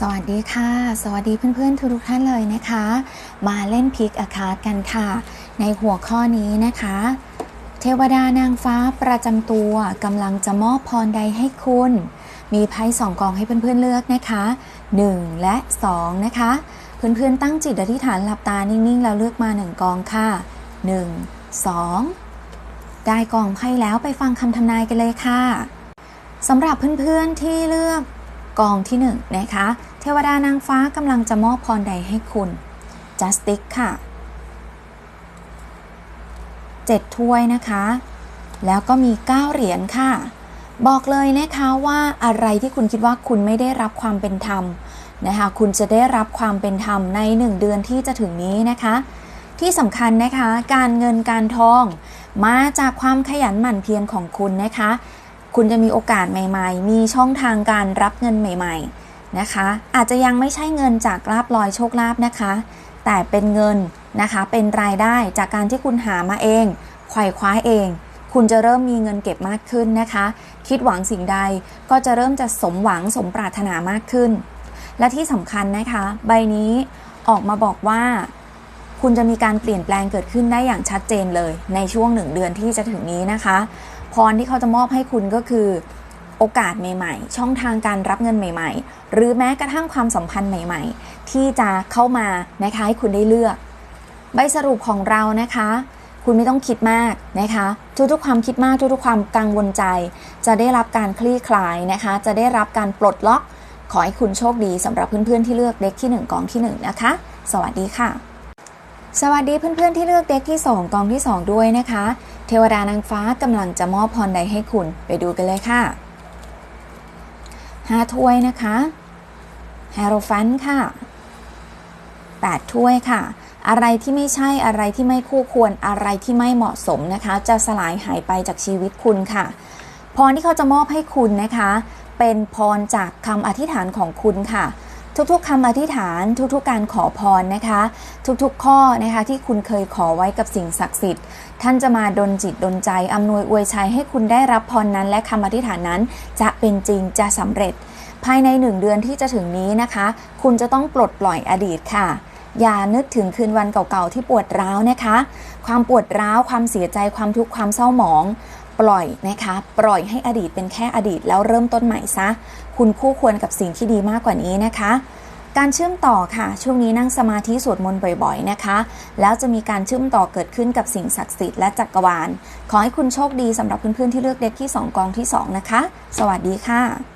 สวัสดีค่ะ สวัสดีเพื่อนๆ ทุกท่านเลยนะคะ มาเล่นพิกอาคาดกันค่ะ ในหัวข้อนี้นะคะ เทวดานางฟ้าประจำตัวกำลังจะมอบพรใดให้คุณ มีไพ่สองกองให้เพื่อนๆเลือกนะคะ 1 และ 2 นะคะ เพื่อนๆตั้งจิตอธิษฐานหลับตานิ่งๆ แล้วเลือกมา 1 กองค่ะ 1 2 ได้กองไพ่แล้วไปฟังคำทำนายกันเลยค่ะสำหรับเพื่อนๆที่เลือก กองที่1นนะคะ เทวดานางฟ้ากำลังจะมอบพรใดให้คุณ Justice ค่ะ 7 ถ้วยนะคะ แล้วก็มี 9 เหรียญค่ะ บอกเลยนะคะว่าอะไรที่คุณคิดว่าคุณไม่ได้รับความเป็นธรรมนะคะ คุณจะได้รับความเป็นธรรมใน 1 เดือนที่จะถึงนี้นะคะ ที่สำคัญนะคะ การเงินการทอง มาจากความขยันหมั่นเพียรของคุณนะคะ คุณจะมีโอกาสใหม่ ๆ มีช่องทางการรับเงินใหม่ ๆนะคะ อาจจะยังไม่ใช่เงินจากลาบลอยโชคลาภนะคะ แต่เป็นเงินนะคะ เป็นรายได้จากการที่คุณหามาเองไขว่คว้าเอง คุณจะเริ่มมีเงินเก็บมากขึ้นนะคะ คิดหวังสิ่งใดก็จะเริ่มจะสมหวังสมปรารถนามากขึ้น และที่สำคัญนะคะ ใบนี้ออกมาบอกว่า คุณจะมีการเปลี่ยนแปลงเกิดขึ้นได้อย่างชัดเจนเลยในช่วงหนึ่งเดือนที่จะถึงนี้นะคะ พรที่เขาจะมอบให้คุณก็คือโอกาสใหม่ๆ ช่องทางการรับเงินใหม่ ๆ หรือแม้กระทั่งความสัมพันธ์ใหม่ ๆ ที่จะเข้ามานะคะให้คุณได้เลือก ใบสรุปของเรานะคะ คุณไม่ต้องคิดมากนะคะ ทุกๆความคิดมากทุกๆความกังวลใจ จะได้รับการคลี่คลายนะคะ จะได้รับการปลดล็อก ขอให้คุณโชคดีสำหรับเพื่อนๆที่เลือกเด็กที่ 1กองที่ 1 นะคะ สวัสดีค่ะ สวัสดีเพื่อนๆที่เลือกเด็กที่ 2 กองที่ 2 ด้วยนะคะ เทวดานางฟ้ากำลังจะมอบพรใดให้คุณไปดูกันเลยค่ะ5ถ้วยนะคะแฮโรฟันค่ะ 8 ถ้วยค่ะ อะไรที่ไม่ใช่อะไรที่ไม่คู่ควรอะไรที่ไม่เหมาะสมนะคะ จะสลายหายไปจากชีวิตคุณค่ะ พรที่เขาจะมอบให้คุณนะคะ เป็นพรจากคำอธิษฐานของคุณค่ะ ทุกๆคำอธิษฐานทุกๆ การขอพรนะคะ ทุกๆ ข้อนะคะที่คุณเคยขอไว้กับสิ่งศักดิ์สิทธิ์ ท่านจะมาดลจิตดลใจอำนวยอวยชัยให้คุณได้รับพรนั้น และคำอธิษฐานนั้น จะเป็นจริงจะสำเร็จ ภายในหนึ่งเดือนที่จะถึงนี้นะคะ คุณจะต้องปลดปล่อยอดีตค่ะอย่านึกถึงคืนวันเก่าๆที่ปวดร้าวนะคะ ความปวดร้าว ความเสียใจ ความทุกข์ ความเศร้าหมอง ปล่อยนะคะ ปล่อยให้อดีตเป็นแค่อดีตแล้วเริ่มต้นใหม่ซะ คุณคู่ควรกับสิ่งที่ดีมากกว่านี้นะคะ การเชื่อมต่อค่ะ ช่วงนี้นั่งสมาธิสวดมนต์บ่อยๆนะคะ แล้วจะมีการเชื่อมต่อเกิดขึ้นกับสิ่งศักดิ์สิทธิ์และจักรวาล ขอให้คุณโชคดีสำหรับเพื่อนๆที่เลือกเด็กที่ 2 กองที่ 2 นะคะ สวัสดีค่ะ